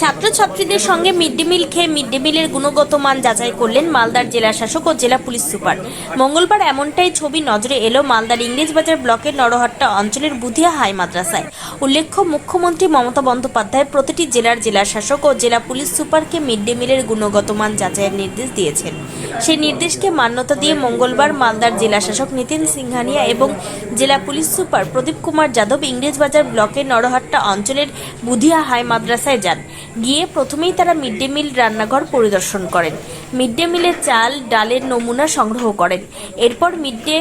ছাত্রছাত্রীদের সঙ্গে mid day meal খেয়ে মিড ডে মিলের গুণগত মান যাচাই করলেন মালদার জেলা শাসক ও জেলা পুলিশ সুপার। মঙ্গলবার এমনটাই ছবি নজরে এলো মালদার ইংরেজবাজার ব্লকের নরহট্টা অঞ্চলের বুধিয়া হাই মাদ্রাসায়। উল্লেখ্য, মুখ্যমন্ত্রী মমতা বন্দ্যোপাধ্যায় প্রতিটি জেলার জেলা শাসক ও জেলা পুলিশ সুপারকে মিড ডে মিলের গুণগত মান যাচাইয়ের নির্দেশ দিয়েছেন। সেই নির্দেশকে মান্যতা দিয়ে মঙ্গলবার মালদার জেলা শাসক নিতিন সিংহানিয়া এবং জেলা পুলিশ সুপার প্রদীপ কুমার যাদব ইংরেজবাজার ব্লকের নরহাট্টা অঞ্চলের বুধিয়া হাই মাদ্রাসায় যান। গিয়ে প্রথমেই তারা মিড ডে মিল রান্নাঘর পরিদর্শন করেন। মিড ডে মিলের চাল, ডালের নমুনা সংগ্রহ করেন। এরপর মিড ডে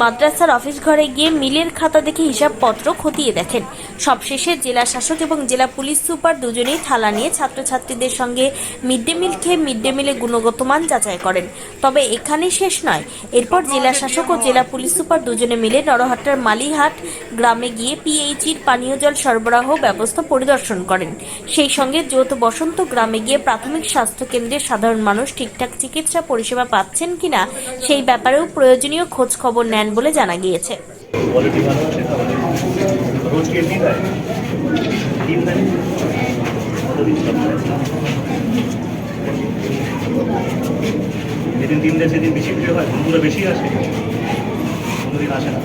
মাদ্রাসার অফিস ঘরে গিয়ে মিলের খাতা দেখে হিসাবপত্র খতিয়ে দেখেন। সবশেষে জেলা শাসক এবং জেলা পুলিশ সুপার দুজনেই থালা নিয়ে ছাত্রছাত্রীদের সঙ্গে মিড ডে মিল খেয়ে মিড ডে মিলে গুণগত মান যাচাই করেন। তবে এখানেই শেষ নয়। এরপর জেলা শাসক ও জেলা পুলিশ সুপার দুজনে মিলে নরহাট্টার মালিহাট গ্রামে গিয়ে পিএইচির পানীয় জল সরবরাহ ব্যবস্থা পরিদর্শন করেন। সেই সঙ্গে যৌথ বসন্ত গ্রামে গিয়ে প্রাথমিক স্বাস্থ্য কেন্দ্রে সাধারণ মানুষ ঠিকঠাক চিকিৎসা পরিষেবা পাচ্ছেন কিনা সেই ব্যাপারেও প্রয়োজনীয় খোঁজ খবর নেন বলে জানা গিয়েছে। এমনি দেয় ডিম দেয় যেদিন ডিম দেয় সেদিন বেশি ভিড় হয় বন্ধুরা বেশি আসে। কোনোদিন আসে না।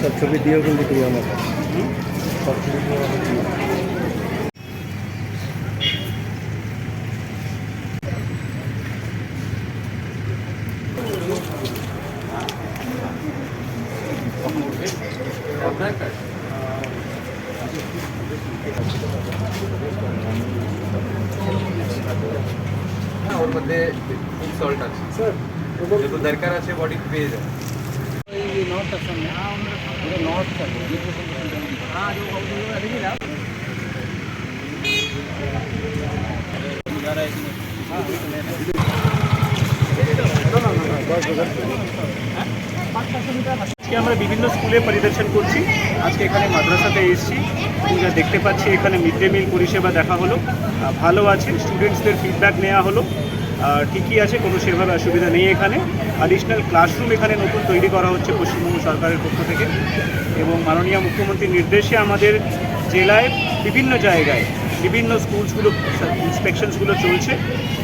সব ছবি দিয়েও কিন্তু তুমি আমার সব ছবি দিয়ে হ্যাঁ, ওর মধ্যে ফুড সল্ট আছে যত দরকার আছে বডি পেয়ে যায় আজকে আমরা বিভিন্ন স্কুলে পরিদর্শন করছি। আজকে এখানে মাদ্রাসাতে এসেছি। যা দেখতে পাচ্ছি এখানে মিড ডে মিল পরিষেবা দেখা হলো। ভালো আছে স্টুডেন্টসদের ফিডব্যাক নেওয়া হলো। ঠিকই আছে, কোনো সেভাবে অসুবিধা নেই এখানে। অ্যাডিশনাল ক্লাসরুম এখানে নতুন তৈরি করা হচ্ছে পশ্চিমবঙ্গ সরকারের পক্ষ থেকে। এবং মাননীয় মুখ্যমন্ত্রীর নির্দেশে আমাদের জেলায় বিভিন্ন জায়গায় বিভিন্ন স্কুলসগুলো ইন্সপেকশনসগুলো চলছে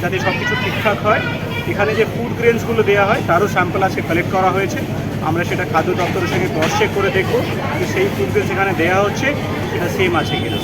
যাতে সব কিছু ঠিকঠাক হয়। এখানে যে ফুড গ্রেনসগুলো দেওয়া হয়, তারও স্যাম্পল আজকে কালেক্ট করা হয়েছে। আমরা সেটা খাদ্য দপ্তরের সঙ্গে ক্রস চেক করে দেখব সেই ফুড সেখানে দেওয়া হচ্ছে, সেটা সেম আছে কিনা।